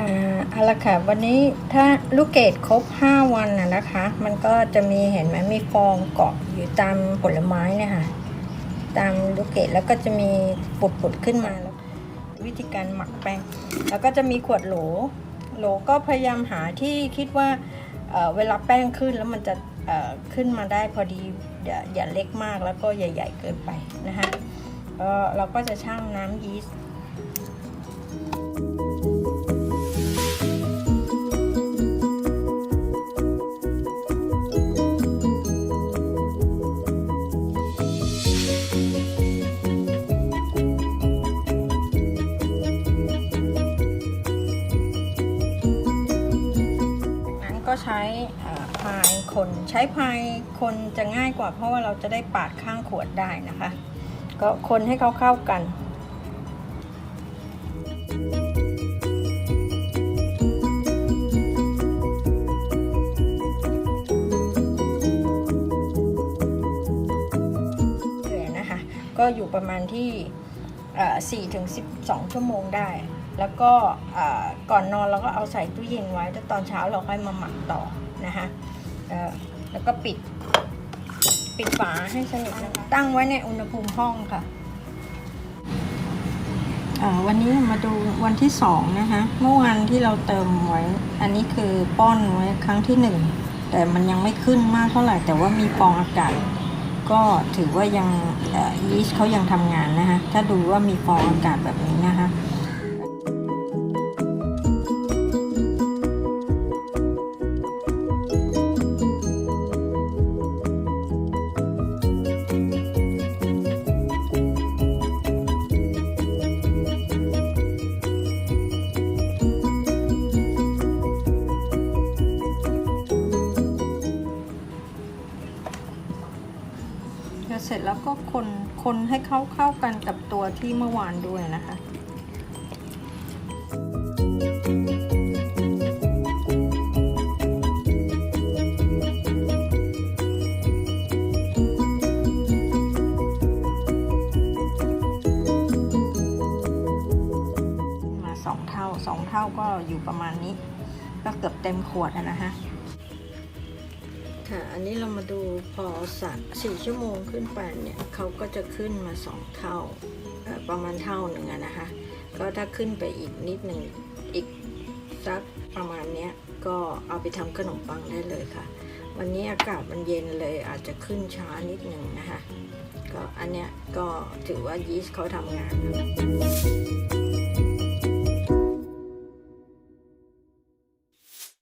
อาเอาละค่ะวันนี้ถ้าลูกเกดครบ 5 วันนะนะคะ มันก็จะมีเห็นไหมมีฟองเกาะอยู่ตามผลไม้เนี่ยค่ะ ตามลูกเกดแล้วก็จะมีปุดๆขึ้นมาแล้ว วิธีการหมักแป้งแล้วก็จะมีขวดโหล โหลก็พยายามหาที่คิดว่าเเวลาแป้งขึ้นแล้วมันจะขึ้นมาได้พอดีอย่าอย่าเล็กมากแล้วก็ใหญ่ ๆ เกินไปนะคะก็เราก็จะชั่งน้ำยีสต์ ก็ใช้พายคนใช้พายคนจะง่ายกว่า เพราะว่าเราจะได้ปาดข้างขวดได้นะคะ ก็คนให้เขาเข้ากันเดือนนะคะก็อยู่ประมาณที่สี่ถึงสิบสองชั่วโมงได้ แล้วก็ก่อนนอนเราก็เอาใส่ตู้เย็นไว้แล้วตอนเช้าเราค่อยมาหมักต่อนะคะแล้วก็ปิด ปิดฝาให้สนิทนะคะตั้งไว้ในอุณหภูมิห้องค่ะวันนี้มาดูวันที่สองนะคะเมื่อวานที่เราเติมไว้ อันนี้คือป้อนไว้ครั้งที่หนึ่งแต่มันยังไม่ขึ้นมากเท่าไหร่ แต่ว่ามีฟองอากาศก็ถือว่ายังยีสต์เขายังทำงานนะคะถ้าดูว่ามีฟองอากาศแบบนี้นะคะ เสร็จแล้วก็คนคนให้เข้าเข้ากันกับตัวที่เมื่อวานด้วยนะคะมาสองเท่าสองเท่าก็อยู่ประมาณนี้ ก็เกือบเต็มขวดนะคะ ค่ะ อันนี้เรามาดูพอสักสี่ชั่วโมงขึ้นไปเนี่ยเขาก็จะขึ้นมาสองเท่าประมาณเท่าหนึ่งนะคะ ก็ถ้าขึ้นไปอีกนิดหนึ่งอีกสักประมาณเนี้ยก็เอาไปทำขนมปังได้เลยค่ะ วันนี้อากาศมันเย็นเลยอาจจะขึ้นช้านิดหนึ่งนะคะ ก็อันเนี้ยก็ถือว่ายีสต์เขาทำงานนะ